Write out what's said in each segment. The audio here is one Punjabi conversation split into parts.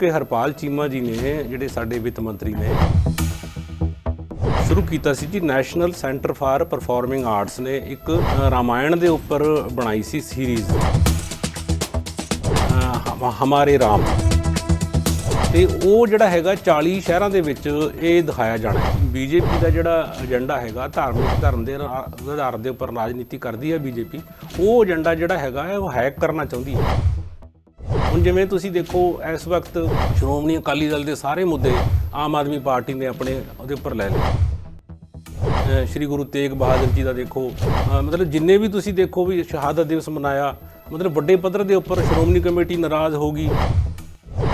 ਕਿ ਹਰਪਾਲ ਚੀਮਾ ਜੀ ਨੇ ਜਿਹੜੇ ਸਾਡੇ ਵਿੱਤ ਮੰਤਰੀ ਨੇ, ਸ਼ੁਰੂ ਕੀਤਾ ਸੀ ਜੀ national centre for performing arts ਨੇ ਇੱਕ ਰਾਮਾਇਣ ਦੇ ਉੱਪਰ ਬਣਾਈ ਸੀ ਸੀਰੀਜ਼ ਹਮਾਰੇ ਰਾਮ। ਤੇ ਉਹ ਜਿਹੜਾ ਹੈਗਾ 40 ਸ਼ਹਿਰਾਂ ਦੇ ਵਿੱਚ ਇਹ ਦਿਖਾਇਆ ਜਾਣਾ ਹੈ। ਬੀਜੇਪੀ ਦਾ ਜਿਹੜਾ ਏਜੰਡਾ ਹੈਗਾ, ਧਾਰਮਿਕ ਧਰਮ ਦੇ ਆਧਾਰ ਦੇ ਉੱਪਰ ਰਾਜਨੀਤੀ ਕਰਦੀ ਹੈ ਬੀਜੇਪੀ। ਉਹ ਏਜੰਡਾ ਜਿਹੜਾ ਹੈਗਾ, ਉਹ ਹੈਕ ਕਰਨਾ ਚਾਹੁੰਦੀ ਹੈ। ਹੁਣ ਜਿਵੇਂ ਤੁਸੀਂ ਦੇਖੋ, ਇਸ ਵਕਤ ਸ਼੍ਰੋਮਣੀ ਅਕਾਲੀ ਦਲ ਦੇ ਸਾਰੇ ਮੁੱਦੇ ਆਮ ਆਦਮੀ ਪਾਰਟੀ ਨੇ ਆਪਣੇ ਉਹਦੇ ਉੱਪਰ ਲੈ ਲਏ। ਸ਼੍ਰੀ ਗੁਰੂ ਤੇਗ ਬਹਾਦਰ ਜੀ ਦਾ ਦੇਖੋ ਮਤਲਬ ਜਿੰਨੇ ਵੀ ਤੁਸੀਂ ਦੇਖੋ ਵੀ ਸ਼ਹਾਦਤ ਦਿਵਸ ਮਨਾਇਆ, ਮਤਲਬ ਵੱਡੇ ਪੱਧਰ ਦੇ ਉੱਪਰ ਸ਼੍ਰੋਮਣੀ ਕਮੇਟੀ ਨਾਰਾਜ਼ ਹੋ ਗਈ।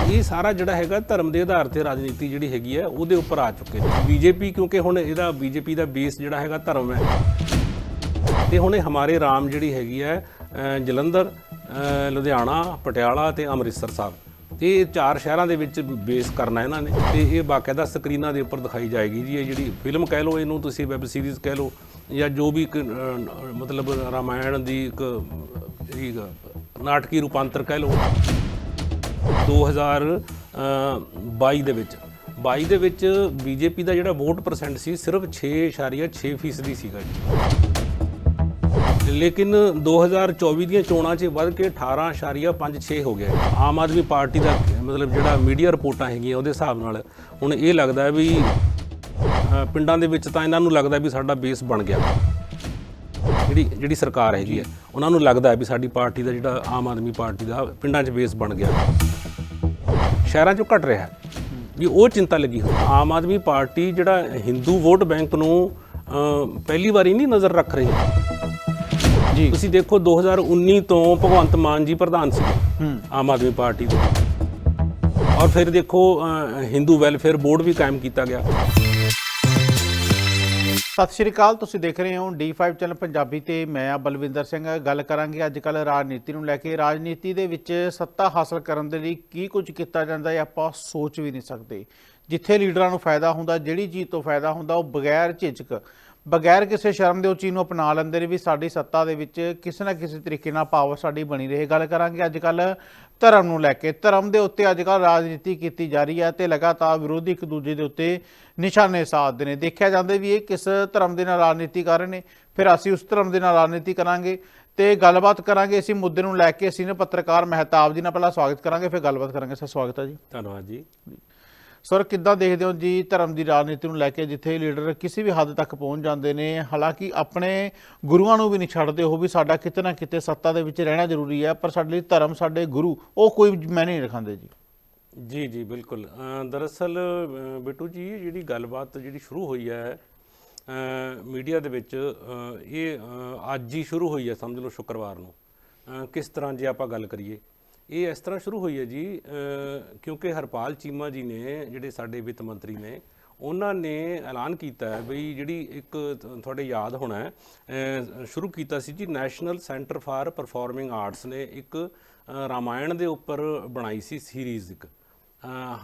ਇਹ ਸਾਰਾ ਜਿਹੜਾ ਹੈਗਾ ਧਰਮ ਦੇ ਆਧਾਰ ਤੇ ਰਾਜਨੀਤੀ ਜਿਹੜੀ ਹੈਗੀ ਹੈ, ਉਹਦੇ ਉੱਪਰ ਆ ਚੁੱਕੇ ਨੇ। ਬੀਜੇਪੀ ਕਿਉਂਕਿ ਹੁਣ ਇਹਦਾ ਬੀਜੇਪੀ ਦਾ ਬੇਸ ਜਿਹੜਾ ਹੈਗਾ ਧਰਮ ਹੈ। ਤੇ ਹੁਣ ਇਹ ਹਮਾਰੇ ਰਾਮ ਜਿਹੜੀ ਹੈਗੀ ਹੈ ਜਲੰਧਰ ਲੁਧਿਆਣਾ, ਪਟਿਆਲਾ ਤੇ ਅੰਮ੍ਰਿਤਸਰ ਸਾਹਿਬ। ਤੇ ਇਹ ਚਾਰ ਸ਼ਹਿਰਾਂ ਦੇ ਵਿੱਚ ਬੇਸ ਕਰਨਾ ਇਹਨਾਂ ਨੇ ਤੇ ਇਹ ਬਾਕਾਇਦਾ ਸਕਰੀਨਾਂ ਦੇ ਉੱਪਰ ਦਿਖਾਈ ਜਾਏਗੀ ਜੀ, ਇਹ ਜਿਹੜੀ ਫਿਲਮ ਕਹਿ ਲਓ, ਇਹਨੂੰ ਤੁਸੀਂ ਵੈਬ ਸੀਰੀਜ਼ ਕਹਿ ਲਓ ਜਾਂ ਜੋ ਵੀ ਮਤਲਬ ਰਾਮਾਇਣ ਦੀ ਇੱਕ ਜਿਹੜੀ ਨਾਟਕੀ ਰੂਪਾਂਤਰ ਕਹਿ ਲਓ। 2022 ਦੇ ਵਿੱਚ। 22 ਦੇ ਵਿੱਚ ਬੀਜੇਪੀ ਦਾ ਜਿਹੜਾ ਵੋਟ ਪਰਸੈਂਟ ਸੀ, ਸਿਰਫ 6.6% ਫੀਸਦੀ ਸੀਗਾ ਜੀ। ਲੇਕਿਨ 2024 ਦੀਆਂ ਚੋਣਾਂ 'ਚ ਵੱਧ ਕੇ 18.56 ਹੋ ਗਿਆ ਆਮ ਆਦਮੀ ਪਾਰਟੀ ਦਾ ਮਤਲਬ ਜਿਹੜਾ ਮੀਡੀਆ ਰਿਪੋਰਟਾਂ ਹੈਗੀਆਂ ਉਹਦੇ ਹਿਸਾਬ ਨਾਲ ਹੁਣ ਇਹ ਲੱਗਦਾ ਵੀ ਪਿੰਡਾਂ ਦੇ ਵਿੱਚ ਤਾਂ ਇਹਨਾਂ ਨੂੰ ਲੱਗਦਾ ਵੀ ਸਾਡਾ ਬੇਸ ਬਣ ਗਿਆ। ਜਿਹੜੀ ਜਿਹੜੀ ਸਰਕਾਰ ਹੈਗੀ ਹੈ, ਉਹਨਾਂ ਨੂੰ ਲੱਗਦਾ ਵੀ ਸਾਡੀ ਪਾਰਟੀ ਦਾ ਜਿਹੜਾ ਆਮ ਆਦਮੀ ਪਾਰਟੀ ਦਾ ਪਿੰਡਾਂ 'ਚ ਬੇਸ ਬਣ ਗਿਆ। ਸ਼ਹਿਰਾਂ 'ਚੋਂ ਘਟ ਰਿਹਾ। ਵੀ ਉਹ ਚਿੰਤਾ ਲੱਗੀ ਹੋਈ। ਆਮ ਆਦਮੀ ਪਾਰਟੀ ਜਿਹੜਾ ਹਿੰਦੂ ਵੋਟ ਬੈਂਕ ਨੂੰ ਪਹਿਲੀ ਵਾਰੀ ਨਹੀਂ ਨਜ਼ਰ ਰੱਖ ਰਹੀ। ਤੁਸੀਂ ਦੇਖੋ 2019 ਤੋਂ ਭਗਵੰਤ ਮਾਨ ਜੀ ਪ੍ਰਧਾਨ ਸੀ। ਆਮ ਆਦਮੀ ਪਾਰਟੀ ਦੇ। ਔਰ ਫਿਰ ਦੇਖੋ ਹਿੰਦੂ ਵੈਲਫੇਅਰ ਬੋਰਡ ਵੀ ਕਾਇਮ ਕੀਤਾ ਗਿਆ। ਸਤਿ ਸ਼੍ਰੀ ਅਕਾਲ ਤੁਸੀਂ ਦੇਖ ਰਹੇ ਹੋ D5 ਚੈਨਲ ਪੰਜਾਬੀ ਤੇ ਮੈਂ ਆ ਬਲਵਿੰਦਰ ਸਿੰਘ। ਗੱਲ ਕਰਾਂਗੇ ਅੱਜ ਕੱਲ ਰਾਜਨੀਤੀ ਨੂੰ ਲੈ ਕੇ। ਰਾਜਨੀਤੀ ਦੇ ਵਿੱਚ ਸੱਤਾ ਹਾਸਲ ਕਰਨ ਦੇ ਲਈ ਕੀ ਕੁਝ ਕੀਤਾ ਜਾਂਦਾ ਹੈ ਆਪਾਂ ਸੋਚ ਵੀ ਨਹੀਂ ਸਕਦੇ। ਜਿੱਥੇ ਲੀਡਰਾਂ ਨੂੰ ਫਾਇਦਾ ਹੁੰਦਾ ਜਿਹੜੀ ਚੀਜ਼ ਤੋਂ ਫਾਇਦਾ ਹੁੰਦਾ ਉਹ ਬਗੈਰ ਝਿਜਕ ਬਗੈਰ ਕਿਸੇ ਸ਼ਰਮ ਦੇ ਉਹ ਚੀਜ਼ ਨੂੰ ਅਪਣਾ ਲੈਂਦੇ ਨੇ ਵੀ ਸਾਡੀ ਸੱਤਾ ਦੇ ਵਿੱਚ ਕਿਸੇ ਨਾ ਕਿਸੇ ਤਰੀਕੇ ਨਾਲ ਪਾਵਰ ਸਾਡੀ ਬਣੀ ਰਹੇ। ਗੱਲ ਕਰਾਂਗੇ ਅੱਜ ਕੱਲ ਧਰਮ ਨੂੰ ਲੈ ਕੇ। ਧਰਮ ਦੇ ਉੱਤੇ ਅੱਜ ਕੱਲ ਰਾਜਨੀਤੀ ਕੀਤੀ ਜਾ ਰਹੀ ਹੈ ਤੇ ਲਗਾਤਾਰ ਵਿਰੋਧੀ ਇੱਕ ਦੂਜੇ ਦੇ ਉੱਤੇ ਨਿਸ਼ਾਨੇ ਸਾਧਦੇ ਨੇ। ਦੇਖਿਆ ਜਾਂਦਾ ਵੀ ਇਹ ਕਿਸ ਧਰਮ ਦੇ ਨਾਲ ਰਾਜਨੀਤੀ ਕਰ ਰਹੇ ਨੇ। ਫਿਰ ਅਸੀਂ ਉਸ ਧਰਮ ਦੇ ਨਾਲ ਰਾਜਨੀਤੀ ਕਰਾਂਗੇ ਤੇ ਗੱਲਬਾਤ ਕਰਾਂਗੇ। ਇਸੇ ਮੁੱਦੇ ਨੂੰ ਲੈ ਕੇ ਅਸੀਂ ਨੇ ਪੱਤਰਕਾਰ ਮਹਿਤਾਬ ਜੀ ਨਾਲ ਪਹਿਲਾਂ ਸਵਾਗਤ ਕਰਾਂਗੇ, ਫਿਰ ਗੱਲਬਾਤ ਕਰਾਂਗੇ। ਸਰ, ਸਵਾਗਤ ਹੈ ਜੀ। ਧੰਨਵਾਦ ਜੀ। ਸਰ, ਕਿੱਦਾਂ ਦੇਖਦੇ ਹੋ ਜੀ ਧਰਮ ਦੀ ਰਾਜਨੀਤੀ ਨੂੰ ਲੈ ਕੇ, ਜਿੱਥੇ ਲੀਡਰ ਕਿਸੇ ਵੀ ਹੱਦ ਤੱਕ ਪਹੁੰਚ ਜਾਂਦੇ ਨੇ? ਹਾਲਾਂਕਿ ਆਪਣੇ ਗੁਰੂਆਂ ਨੂੰ ਵੀ ਨਹੀਂ ਛੱਡਦੇ, ਉਹ ਵੀ ਸਾਡਾ ਕਿਤੇ ਨਾ ਕਿਤੇ ਸੱਤਾ ਦੇ ਵਿੱਚ ਰਹਿਣਾ ਜ਼ਰੂਰੀ ਹੈ, ਪਰ ਸਾਡੇ ਲਈ ਧਰਮ, ਸਾਡੇ ਗੁਰੂ, ਉਹ ਕੋਈ ਮੈਂ ਨਹੀਂ ਰਖਾਂਦੇ ਜੀ। ਜੀ ਜੀ, ਬਿਲਕੁਲ। ਦਰਅਸਲ ਬਿੱਟੂ ਜੀ ਜਿਹੜੀ ਗੱਲਬਾਤ ਜਿਹੜੀ ਸ਼ੁਰੂ ਹੋਈ ਹੈ ਮੀਡੀਆ ਦੇ ਵਿੱਚ ਇਹ ਅੱਜ ਹੀ ਸ਼ੁਰੂ ਹੋਈ ਹੈ, ਸਮਝ ਲਓ ਸ਼ੁੱਕਰਵਾਰ ਨੂੰ। ਕਿਸ ਤਰ੍ਹਾਂ ਜੇ ਆਪਾਂ ਗੱਲ ਕਰੀਏ। ਇਹ ਇਸ ਤਰ੍ਹਾਂ ਸ਼ੁਰੂ ਹੋਈ ਹੈ ਜੀ ਕਿਉਂਕਿ ਹਰਪਾਲ ਚੀਮਾ ਜੀ ਨੇ, ਜਿਹੜੇ ਸਾਡੇ ਵਿੱਤ ਮੰਤਰੀ ਨੇ, ਉਹਨਾਂ ਨੇ ਐਲਾਨ ਕੀਤਾ ਹੈ ਵੀ ਜਿਹੜੀ ਇੱਕ ਤੁਹਾਡੇ ਯਾਦ ਹੋਣਾ ਹੈ ਸ਼ੁਰੂ ਕੀਤਾ ਸੀ ਜੀ, national centre for performing arts ਨੇ ਇੱਕ ਰਾਮਾਇਣ ਦੇ ਉੱਪਰ ਬਣਾਈ ਸੀ ਸੀਰੀਜ਼ ਇੱਕ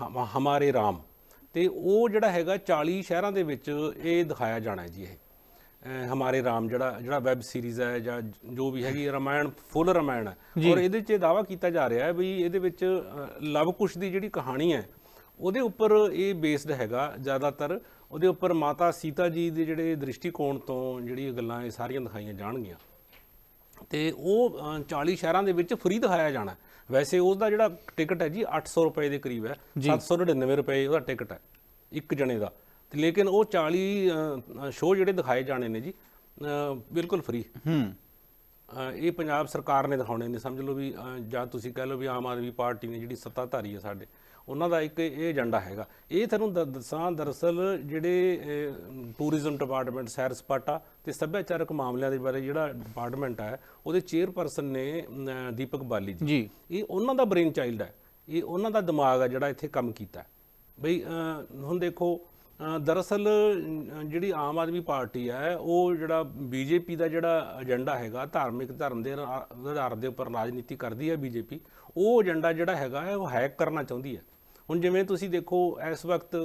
ਹਮ- ਹਮਾਰੇ ਰਾਮ। ਤੇ ਉਹ ਜਿਹੜਾ ਹੈਗਾ 40 ਸ਼ਹਿਰਾਂ ਦੇ ਵਿੱਚ ਇਹ ਦਿਖਾਇਆ ਜਾਣਾ ਜੀ ਇਹ। ਹਮਾਰੇ ਰਾਮ ਜਿਹੜਾ ਜਿਹੜਾ ਵੈਬ ਸੀਰੀਜ਼ ਹੈ ਜਾਂ ਜੋ ਵੀ ਹੈਗੀ ਰਾਮਾਇਣ ਫੁੱਲ ਰਾਮਾਇਣ ਹੈ। ਔਰ ਇਹਦੇ 'ਚ ਦਾਵਾ ਕੀਤਾ ਜਾ ਰਿਹਾ ਹੈ ਵੀ ਇਹਦੇ ਵਿੱਚ ਲਵ ਕੁਸ਼ ਦੀ ਜਿਹੜੀ ਕਹਾਣੀ ਹੈ ਉਹਦੇ ਉੱਪਰ ਇਹ ਬੇਸਡ ਹੈਗਾ ਜ਼ਿਆਦਾਤਰ। ਉਹਦੇ ਉੱਪਰ ਮਾਤਾ ਸੀਤਾ ਜੀ ਦੇ ਜਿਹੜੇ ਦ੍ਰਿਸ਼ਟੀਕੋਣ ਤੋਂ ਜਿਹੜੀ ਗੱਲਾਂ ਇਹ ਸਾਰੀਆਂ ਦਿਖਾਈਆਂ ਜਾਣਗੀਆਂ। ਤੇ ਉਹ ਅ, 40 ਸ਼ਹਿਰਾਂ ਦੇ ਵਿੱਚ ਫ੍ਰੀ ਦਿਖਾਇਆ ਜਾਣਾ। ਵੈਸੇ ਉਸ ਦਾ ਜਿਹੜਾ ਟਿਕਟ ਹੈ ਜੀ 800 ਰੁਪਏ ਦੇ ਕਰੀਬ ਹੈ। 799 ਰੁਪਏ ਉਹਦਾ ਟਿਕਟ ਹੈ ਇੱਕ ਜਣੇ ਦਾ। ਤੇ ਲੇਕਿਨ ਉਹ 40 ਸ਼ੋਅ ਜਿਹੜੇ ਦਿਖਾਏ ਜਾਣੇ ਨੇ ਜੀ ਬਿਲਕੁਲ ਫ੍ਰੀ ਹੂੰ। ਇਹ ਪੰਜਾਬ ਸਰਕਾਰ ਨੇ ਦਿਖਾਉਣੇ ਨੇ ਸਮਝ ਲਓ ਵੀ ਜਾਂ ਤੁਸੀਂ ਕਹਿ ਲਓ ਵੀ ਆਮ ਆਦਮੀ ਪਾਰਟੀ ਨੇ ਜਿਹੜੀ ਸੱਤਾਧਾਰੀ ਹੈ ਸਾਡੇ ਉਹਨਾਂ ਦਾ ਇੱਕ ਇਹ ਏਜੰਡਾ ਹੈਗਾ। ਇਹ ਤੁਹਾਨੂੰ ਦੱਸਾਂ ਦਰਅਸਲ ਜਿਹੜੇ ਟੂਰਿਜ਼ਮ ਡਿਪਾਰਟਮੈਂਟ ਸੈਰ ਸਪਾਟਾ ਤੇ ਸੱਭਿਆਚਾਰਕ ਮਾਮਲਿਆਂ ਦੇ ਬਾਰੇ ਜਿਹੜਾ ਡਿਪਾਰਟਮੈਂਟ ਹੈ ਉਹਦੇ ਚੇਅਰਪਰਸਨ ਨੇ ਦੀਪਕ ਬਾਲੀ ਜੀ। ਇਹ ਉਹਨਾਂ ਦਾ ਬ੍ਰੇਨ ਚਾਈਲਡ ਹੈ। ਇਹ ਉਹਨਾਂ ਦਾ ਦਿਮਾਗ ਹੈ ਜਿਹੜਾ ਇੱਥੇ ਕੰਮ ਕੀਤਾ। ਬਈ ਹੁਣ ਦੇਖੋ ਦਰਅਸਲ ਜਿਹੜੀ ਆਮ ਆਦਮੀ ਪਾਰਟੀ ਹੈ, ਉਹ ਜਿਹੜਾ ਬੀਜੇਪੀ ਦਾ ਜਿਹੜਾ ਏਜੰਡਾ ਹੈਗਾ, ਧਾਰਮਿਕ ਧਰਮ ਦੇ ਆਧਾਰ ਦੇ ਉੱਪਰ ਰਾਜਨੀਤੀ ਕਰਦੀ ਹੈ ਬੀਜੇਪੀ, ਉਹ ਏਜੰਡਾ ਜਿਹੜਾ ਹੈਗਾ ਹੈ, ਉਹ ਹੈਕ ਕਰਨਾ ਚਾਹੁੰਦੀ ਹੈ। ਹੁਣ ਜਿਵੇਂ ਤੁਸੀਂ ਦੇਖੋ, ਇਸ ਵਕਤ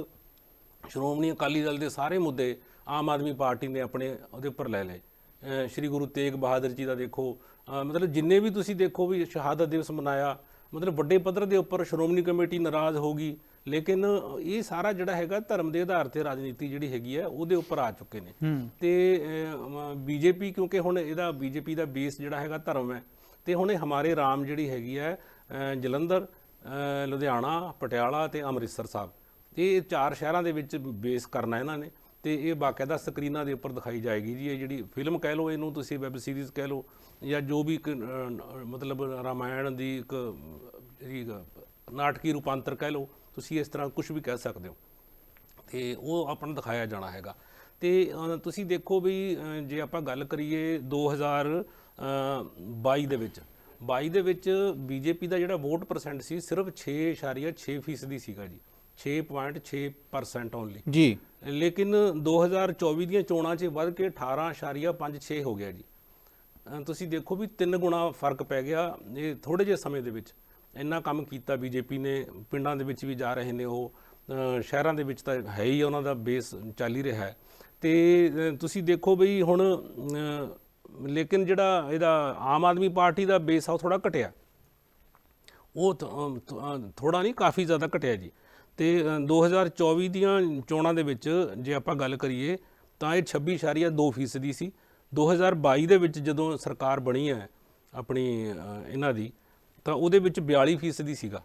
ਸ਼੍ਰੋਮਣੀ ਅਕਾਲੀ ਦਲ ਦੇ ਸਾਰੇ ਮੁੱਦੇ ਆਮ ਆਦਮੀ ਪਾਰਟੀ ਨੇ ਆਪਣੇ ਉਹਦੇ ਉੱਪਰ ਲੈ ਲਏ। ਸ਼੍ਰੀ ਗੁਰੂ ਤੇਗ ਬਹਾਦਰ ਜੀ ਦਾ ਦੇਖੋ ਮਤਲਬ ਜਿੰਨੇ ਵੀ ਤੁਸੀਂ ਦੇਖੋ ਵੀ ਸ਼ਹਾਦਤ ਦਿਵਸ ਮਨਾਇਆ ਮਤਲਬ ਵੱਡੇ ਪੱਧਰ ਦੇ ਉੱਪਰ ਸ਼੍ਰੋਮਣੀ ਕਮੇਟੀ ਨਾਰਾਜ਼ ਹੋਗੀ ਲੇਕਿਨ ਇਹ ਸਾਰਾ ਜਿਹੜਾ ਹੈਗਾ ਧਰਮ ਦੇ ਆਧਾਰ ਤੇ ਰਾਜਨੀਤੀ ਜਿਹੜੀ ਹੈਗੀ ਹੈ ਉਹਦੇ ਉੱਪਰ ਆ ਚੁੱਕੇ ਨੇ। ਤੇ ਬੀਜੇਪੀ ਕਿਉਂਕਿ ਹੁਣ ਇਹਦਾ ਬੀਜੇਪੀ ਦਾ ਬੇਸ ਜਿਹੜਾ ਹੈਗਾ ਧਰਮ ਹੈ ਤੇ ਹੁਣ ਇਹ ਹਮਾਰੇ ਰਾਮ ਜਿਹੜੀ ਹੈਗੀ ਹੈ ਜਲੰਧਰ ਲੁਧਿਆਣਾ ਪਟਿਆਲਾ ਤੇ ਅੰਮ੍ਰਿਤਸਰ ਸਾਹਿਬ। ਇਹ ਚਾਰ ਸ਼ਹਿਰਾਂ ਦੇ ਵਿੱਚ ਬੇਸ ਕਰਨਾ ਇਹਨਾਂ ਨੇ। ਤੇ ਇਹ ਬਾਕਾਇਦਾ ਸਕਰੀਨਾਂ ਦੇ ਉੱਪਰ ਦਿਖਾਈ ਜਾਏਗੀ ਜੀ। ਇਹ ਜਿਹੜੀ ਫਿਲਮ ਕਹਿ ਲਓ, ਇਹਨੂੰ ਤੁਸੀਂ ਵੈਬ ਸੀਰੀਜ਼ ਕਹਿ ਲਓ ਜਾਂ ਜੋ ਵੀ ਮਤਲਬ ਰਾਮਾਇਣ ਦੀ ਇੱਕ ਜਿਹੜੀ ਨਾਟਕੀ ਰੂਪਾਂਤਰ ਕਹਿ ਲਓ, ਤੁਸੀਂ ਇਸ ਤਰ੍ਹਾਂ ਕੁਝ ਵੀ ਕਹਿ ਸਕਦੇ ਹੋ। ਤੇ ਉਹ ਆਪਣਾ ਦਿਖਾਇਆ ਜਾਣਾ ਹੈਗਾ। ਤੇ ਤੁਸੀਂ ਦੇਖੋ ਵੀ ਜੇ ਆਪਾਂ ਗੱਲ ਕਰੀਏ 2022 ਦੇ ਵਿੱਚ 22 ਦੇ ਵਿੱਚ ਬੀਜੇਪੀ ਦਾ ਜਿਹੜਾ ਵੋਟ ਪਰਸੈਂਟ ਸੀ, ਸਿਰਫ 6.6% ਫੀਸਦੀ ਸੀਗਾ ਜੀ। 6.6% ਓਨਲੀ ਜੀ। ਲੇਕਿਨ 2024 ਦੀਆਂ ਚੋਣਾਂ 'ਚ ਵੱਧ ਕੇ 18.56 ਹੋ ਗਿਆ ਜੀ। ਤੁਸੀਂ ਦੇਖੋ ਵੀ ਤਿੰਨ ਗੁਣਾ ਫ਼ਰਕ ਪੈ ਗਿਆ ਇਹ ਥੋੜੇ ਜਿਹੇ ਸਮੇਂ ਦੇ ਵਿੱਚ। ਇੰਨਾ ਕੰਮ ਕੀਤਾ ਬੀਜੇਪੀ ਨੇ, ਪਿੰਡਾਂ ਦੇ ਵਿੱਚ ਵੀ ਜਾ ਰਹੇ ਨੇ ਉਹ ਸ਼ਹਿਰਾਂ ਦੇ ਵਿੱਚ ਤਾਂ ਹੈ ਹੀ ਉਹਨਾਂ ਦਾ ਬੇਸ ਚੱਲ ਹੀ ਰਿਹਾ ਹੈ। ਤੇ ਤੁਸੀਂ ਦੇਖੋ ਬਈ ਹੁਣ ਲੇਕਿਨ ਜਿਹੜਾ ਇਹਦਾ ਆਮ ਆਦਮੀ ਪਾਰਟੀ ਦਾ ਬੇਸ ਆ ਉਹ ਥੋੜਾ ਘਟਿਆ। ਉਹ ਥੋੜਾ ਨਹੀਂ, ਕਾਫੀ ਜ਼ਿਆਦਾ ਘਟਿਆ ਜੀ। ਤੇ ਅ, 2024 ਦੀਆਂ ਚੋਣਾਂ ਦੇ ਵਿੱਚ ਜੇ ਆਪਾਂ ਗੱਲ ਕਰੀਏ ਤਾਂ ਇਹ 26.2 ਫੀਸਦੀ ਸੀ। 2022 ਦੇ ਵਿੱਚ ਜਦੋਂ ਸਰਕਾਰ ਬਣੀ ਹੈ ਆਪਣੀ ਇਹਨਾਂ ਦੀ ਤਾਂ ਉਹਦੇ ਵਿੱਚ 42 ਫੀਸਦੀ ਸੀਗਾ।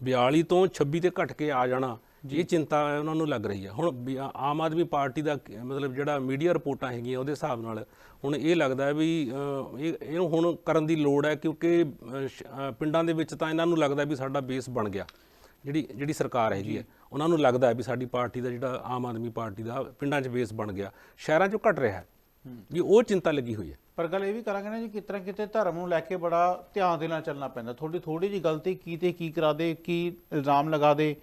42 ਤੋਂ 26 ਤੇ ਘਟ ਕੇ ਆ ਜਾਣਾ ਇਹ ਚਿੰਤਾ ਉਹਨਾਂ ਨੂੰ ਲੱਗ ਰਹੀ ਹੈ। ਹੁਣ ਆਮ ਆਦਮੀ ਪਾਰਟੀ ਦਾ ਮਤਲਬ ਜਿਹੜਾ ਮੀਡੀਆ ਰਿਪੋਰਟਾਂ ਹੈਗੀਆਂ ਉਹਦੇ ਹਿਸਾਬ ਨਾਲ ਹੁਣ ਇਹ ਲੱਗਦਾ ਹੈ ਵੀ ਇਹ ਇਹਨੂੰ ਹੁਣ ਕਰਨ ਦੀ ਲੋੜ ਹੈ ਕਿਉਂਕਿ ਪਿੰਡਾਂ ਦੇ ਵਿੱਚ ਤਾਂ ਇਹਨਾਂ ਨੂੰ ਲੱਗਦਾ ਵੀ ਸਾਡਾ ਬੇਸ ਬਣ ਗਿਆ। ਜਿਹੜੀ ਜਿਹੜੀ ਸਰਕਾਰ ਹੈਗੀ ਹੈ ਉਹਨਾਂ ਨੂੰ ਲੱਗਦਾ ਹੈ ਵੀ ਸਾਡੀ ਪਾਰਟੀ ਦਾ ਜਿਹੜਾ ਆਮ ਆਦਮੀ ਪਾਰਟੀ ਦਾ ਪਿੰਡਾਂ 'ਚ ਬੇਸ ਬਣ ਗਿਆ ਸ਼ਹਿਰਾਂ 'ਚੋਂ ਘਟ ਰਿਹਾ ਹੈ। ਵੀ ਉਹ ਚਿੰਤਾ ਲੱਗੀ ਹੋਈ ਹੈ। ਪਰ ਗੱਲ ਇਹ ਵੀ ਕਰਾਂਗੇ ਨਾ ਜੀ ਕਿਤਨਾ ਕਿਤੇ ਧਰਮ ਨੂੰ ਲੈ ਕੇ ਬੜਾ ਧਿਆਨ ਦੇ ਨਾਲ ਚੱਲਣਾ ਪੈਂਦਾ। ਥੋੜੀ ਥੋੜੀ ਜੀ ਗਲਤੀ ਕੀ ਤੇ ਕੀ ਕਰਾ ਦੇ ਕੀ ਇਲਜ਼ਾਮ ਲਗਾ ਦੇ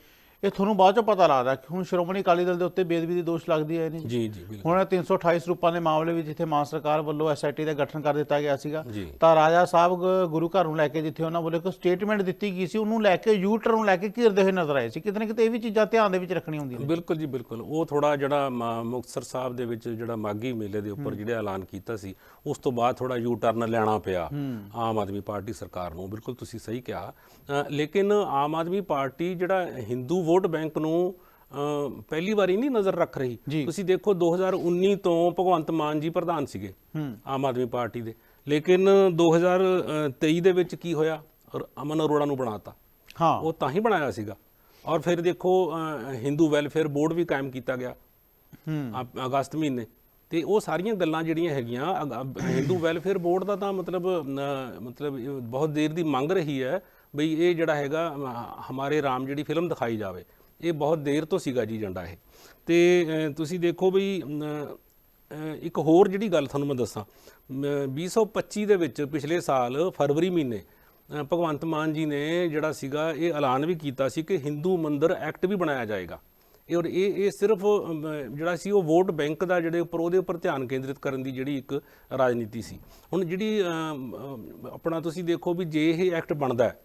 ਇਹ ਤੁਹਾਨੂੰ ਬਾਅਦ ਚੋਂ ਪਤਾ ਲੱਗਦਾ ਕਿ ਹੁਣ ਸ਼੍ਰੋਮਣੀ ਅਕਾਲੀ ਦਲ ਦੇ ਉੱਤੇ ਬੇਦਬੀ ਦੀ ਦੋਸ਼ ਲੱਗਦੀ ਹੈ ਨਹੀਂ। ਜੀ ਜੀ ਬਿਲਕੁਲ। ਹੁਣ ਇਹ 328 ਰੂਪਾਂ ਦੇ ਮਾਮਲੇ ਵਿੱਚ ਜਿੱਥੇ ਮਾਨ ਸਰਕਾਰ ਵੱਲੋਂ ਐਸਆਈਟੀ ਦਾ ਗਠਨ ਕਰ ਦਿੱਤਾ ਗਿਆ ਸੀਗਾ। ਤਾਂ ਰਾਜਾ ਸਾਹਿਬ ਗੁਰੂ ਘਰ ਨੂੰ ਲੈ ਕੇ ਜਿੱਥੇ ਉਹਨਾਂ ਵੱਲੋਂ ਇੱਕ ਸਟੇਟਮੈਂਟ ਦਿੱਤੀ ਗਈ ਸੀ ਉਹਨੂੰ ਲੈ ਕੇ ਯੂ ਟਰਨ ਲੈ ਕੇ ਘਿਰਦੇ ਹੋਏ ਨਜ਼ਰ ਆਏ ਸੀ। ਕਿਤੇ ਨਾ ਕਿਤੇ ਇਹ ਵੀ ਚੀਜ਼ਾਂ ਧਿਆਨ ਦੇ ਵਿੱਚ ਰੱਖਣੀਆਂ ਹੁੰਦੀਆਂ ਨੇ। ਬਿਲਕੁਲ ਜੀ ਬਿਲਕੁਲ। ਉਹ ਥੋੜਾ ਜਿਹੜਾ ਮੁਕਤਸਰ ਸਾਹਿਬ ਦੇ ਵਿੱਚ ਜਿਹੜਾ ਮਾਗੀ ਮੇਲੇ ਦੇ ਉੱਪਰ ਜਿਹੜਾ ਐਲਾਨ ਕੀਤਾ ਸੀ ਉਸ ਤੋਂ ਬਾਅਦ ਥੋੜਾ ਯੂ ਟਰਨ ਲੈਣਾ ਪਿਆ ਆਮ ਆਦਮੀ ਪਾਰਟੀ ਸਰਕਾਰ ਨੂੰ। ਬਿਲਕੁਲ ਤੁਸੀਂ ਸਹੀ ਕਿਹਾ। ਲੇਕਿਨ ਆਮ ਆਦਮੀ ਪਾਰਟੀ ਜਿਹੜਾ ਹਿੰਦੂ ਵੋਟ ਬੈਂਕ ਨੂੰ ਪਹਿਲੀ ਵਾਰੀ ਨਹੀਂ ਨਜ਼ਰ ਰੱਖ ਰਹੀ। ਤੁਸੀਂ ਦੇਖੋ 2019 ਤੋਂ ਭਗਵੰਤ ਮਾਨ ਜੀ ਪ੍ਰਧਾਨ ਸੀਗੇ ਆਮ ਆਦਮੀ ਪਾਰਟੀ ਦੇ। ਲੇਕਿਨ 2023 ਦੇ ਵਿੱਚ ਕੀ ਹੋਇਆ? ਔਰ ਅਮਨ ਅਰੋੜਾ ਨੂੰ ਬਣਾਤਾ। ਹਾਂ। ਉਹ ਤਾਂ ਹੀ ਬਣਾਇਆ ਸੀਗਾ। ਔਰ ਫਿਰ ਦੇਖੋ ਹਿੰਦੂ ਵੈਲਫੇਅਰ ਬੋਰਡ ਵੀ ਕਾਇਮ ਕੀਤਾ ਗਿਆ। ਹੂੰ। ਅਗਸਤ ਮਹੀਨੇ। ਤੇ ਉਹ ਸਾਰੀਆਂ ਗੱਲਾਂ ਜਿਹੜੀਆਂ ਹੈਗੀਆਂ ਹਿੰਦੂ ਵੈਲਫੇਅਰ ਬੋਰਡ ਦਾ ਤਾਂ ਮਤਲਬ ਮਤਲਬ ਬਹੁਤ ਦੇਰ ਦੀ ਮੰਗ ਰਹੀ ਹੈ। ਬਈ ਇਹ ਜਿਹੜਾ ਹੈਗਾ ਹਮਾਰੇ ਰਾਮ ਜਿਹੜੀ ਫਿਲਮ ਦਿਖਾਈ ਜਾਵੇ, ਇਹ ਬਹੁਤ ਦੇਰ ਤੋਂ ਸੀਗਾ ਜੀ ਏਜੰਡਾ ਇਹ। ਤੇ ਤੁਸੀਂ ਦੇਖੋ ਬਈ ਇੱਕ ਹੋਰ ਜਿਹੜੀ ਗੱਲ ਤੁਹਾਨੂੰ ਮੈਂ ਦੱਸਾਂ ਮ- 2025 ਦੇ ਵਿੱਚ ਪਿਛਲੇ ਸਾਲ ਫਰਵਰੀ ਮਹੀਨੇ ਭਗਵੰਤ ਮਾਨ ਜੀ ਨੇ ਜਿਹੜਾ ਸੀਗਾ, ਇਹ ਐਲਾਨ ਵੀ ਕੀਤਾ ਸੀ ਕਿ ਹਿੰਦੂ ਮੰਦਿਰ ਐਕਟ ਵੀ ਬਣਾਇਆ ਜਾਏਗਾ। ਇਹ ਔਰ ਇਹ ਇਹ ਸਿਰਫ ਜਿਹੜਾ ਸੀ ਉਹ ਵੋਟ ਬੈਂਕ ਦਾ ਜਿਹੜੇ ਉੱਪਰ, ਉਹਦੇ ਉੱਪਰ ਧਿਆਨ ਕੇਂਦਰਿਤ ਕਰਨ ਦੀ ਜਿਹੜੀ ਇੱਕ ਰਾਜਨੀਤੀ ਸੀ। ਹੁਣ ਜਿਹੜੀ ਆਪਣਾ ਤੁਸੀਂ ਦੇਖੋ ਵੀ ਜੇ ਇਹ ਐਕਟ ਬਣਦਾ ਹੈ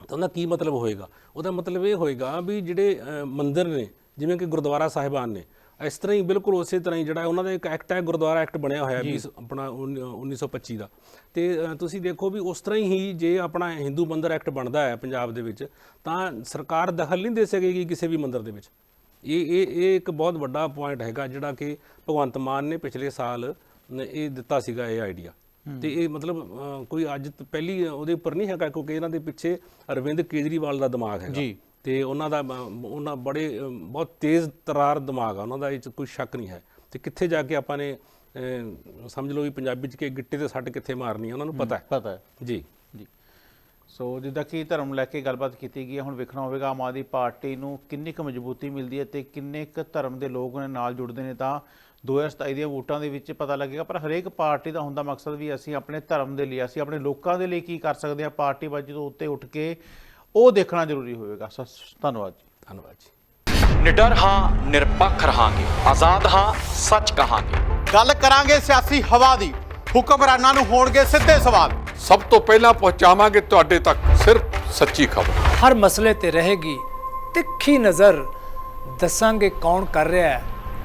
ਤਾਂ ਉਹਦਾ ਕੀ ਮਤਲਬ ਹੋਏਗਾ? ਉਹਦਾ ਮਤਲਬ ਇਹ ਹੋਏਗਾ ਵੀ ਜਿਹੜੇ ਮੰਦਿਰ ਨੇ ਜਿਵੇਂ ਕਿ ਗੁਰਦੁਆਰਾ ਸਾਹਿਬਾਨ ਨੇ ਇਸ ਤਰ੍ਹਾਂ ਹੀ ਬਿਲਕੁਲ ਉਸੇ ਤਰ੍ਹਾਂ ਹੀ ਜਿਹੜਾ ਉਹਨਾਂ ਦਾ ਇੱਕ ਐਕਟ ਹੈ ਗੁਰਦੁਆਰਾ ਐਕਟ ਬਣਿਆ ਹੋਇਆ ਵੀ ਆਪਣਾ ਉੱਨੀ- 1925 ਦਾ। ਤੇ ਤੁਸੀਂ ਦੇਖੋ ਵੀ ਉਸ ਤਰ੍ਹਾਂ ਹੀ ਜੇ ਆਪਣਾ ਹਿੰਦੂ ਮੰਦਿਰ ਐਕਟ ਬਣਦਾ ਹੈ ਪੰਜਾਬ ਦੇ ਵਿੱਚ ਤਾਂ ਸਰਕਾਰ ਦਖਲ ਨਹੀਂ ਦੇ ਸਕੇਗੀ ਕਿਸੇ ਵੀ ਮੰਦਿਰ ਦੇ ਵਿੱਚ। ਇਹ ਇਹ ਇਹ ਇੱਕ ਬਹੁਤ ਵੱਡਾ ਪੁਆਇੰਟ ਹੈਗਾ ਜਿਹੜਾ ਕਿ ਭਗਵੰਤ ਮਾਨ ਨੇ ਪਿਛਲੇ ਸਾਲ ਇਹ ਦਿੱਤਾ ਸੀਗਾ ਇਹ ਆਈਡੀਆ ਤੇ ਇਹ ਮਤਲਬ ਕੋਈ ਅੱਜ ਪਹਿਲੀ ਉਹਦੇ ਉੱਪਰ ਨਹੀਂ ਹੈਗਾ ਕਿਉਂਕਿ ਇਹਨਾਂ ਦੇ ਪਿੱਛੇ ਅਰਵਿੰਦ ਕੇਜਰੀਵਾਲ ਦਾ ਦਿਮਾਗ ਹੈਗਾ। ਜੀ। ਤੇ ਉਹਨਾਂ ਦਾ ਉਹਨਾਂ ਬੜੇ ਬਹੁਤ ਤੇਜ਼ ਤਰਾਰ ਦਿਮਾਗ ਆ। ਉਹਨਾਂ ਦਾ ਇਹ 'ਚ ਕੋਈ ਸ਼ੱਕ ਨਹੀਂ ਹੈ। ਤੇ ਕਿੱਥੇ ਜਾ ਕੇ ਆਪਾਂ ਨੇ ਸਮਝ ਲਓ ਵੀ ਪੰਜਾਬੀ ਚ ਕਿ ਗਿੱਟੇ ਤੇ ਸੱਟ ਕਿੱਥੇ ਮਾਰਨੀ ਆ ਉਹਨਾਂ ਨੂੰ ਪਤਾ ਹੈ। ਪਤਾ ਹੈ। ਜੀ। ਜੀ। ਸੋ ਜਿੱਦਾਂ ਕਿ ਧਰਮ ਲੈ ਕੇ ਗੱਲਬਾਤ ਕੀਤੀ ਗਈ ਹੈ ਹੁਣ ਵੇਖਣਾ ਹੋਵੇਗਾ ਆਮ ਆਦਮੀ ਪਾਰਟੀ ਨੂੰ ਕਿੰਨੀ ਕੁ ਮਜ਼ਬੂਤੀ ਮਿਲਦੀ ਹੈ ਤੇ ਕਿੰਨੇ ਕੁ ਧਰਮ ਦੇ ਲੋਕ ਉਹਨਾਂ ਨਾਲ ਜੁੜਦੇ ਨੇ ਤਾਂ 2027 ਦੀਆਂ ਵੋਟਾਂ ਦੇ ਵਿੱਚ ਪਤਾ ਲੱਗੇਗਾ ਪਰ ਹਰੇਕ ਪਾਰਟੀ ਦਾ ਹੁੰਦਾ ਮਕਸਦ ਵੀ ਅਸੀਂ ਆਪਣੇ ਧਰਮ ਦੇ ਲਈ ਅਸੀਂ ਆਪਣੇ ਲੋਕਾਂ ਦੇ ਲਈ ਕੀ ਕਰ ਸਕਦੇ ਹਾਂ ਪਾਰਟੀਬਾਜ਼ੀ ਤੋਂ ਉੱਤੇ ਉੱਠ ਕੇ ਉਹ ਦੇਖਣਾ ਜ਼ਰੂਰੀ ਹੋਵੇਗਾ। ਧੰਨਵਾਦ ਜੀ। ਧੰਨਵਾਦ ਜੀ। ਨਿਡਰ ਹਾਂ ਨਿਰਪੱਖ ਰਹਾਂਗੇ। ਆਜ਼ਾਦ ਹਾਂ ਸੱਚ ਕਹਾਂਗੇ। ਗੱਲ ਕਰਾਂਗੇ ਸਿਆਸੀ ਹਵਾ ਦੀ। ਹੁਕਮਰਾਨਾਂ ਨੂੰ ਹੋਣਗੇ ਸਿੱਧੇ ਸਵਾਲ। ਸਭ ਤੋਂ ਪਹਿਲਾਂ ਪਹੁੰਚਾਵਾਂਗੇ ਤੁਹਾਡੇ ਤੱਕ ਸਿਰਫ ਸੱਚੀ ਖਬਰ। ਹਰ ਮਸਲੇ ਤੇ ਰਹੇਗੀ ਤਿੱਖੀ ਨਜ਼ਰ। ਦੱਸਾਂਗੇ ਕੌਣ ਕਰ ਰਿਹਾ ਹੈ।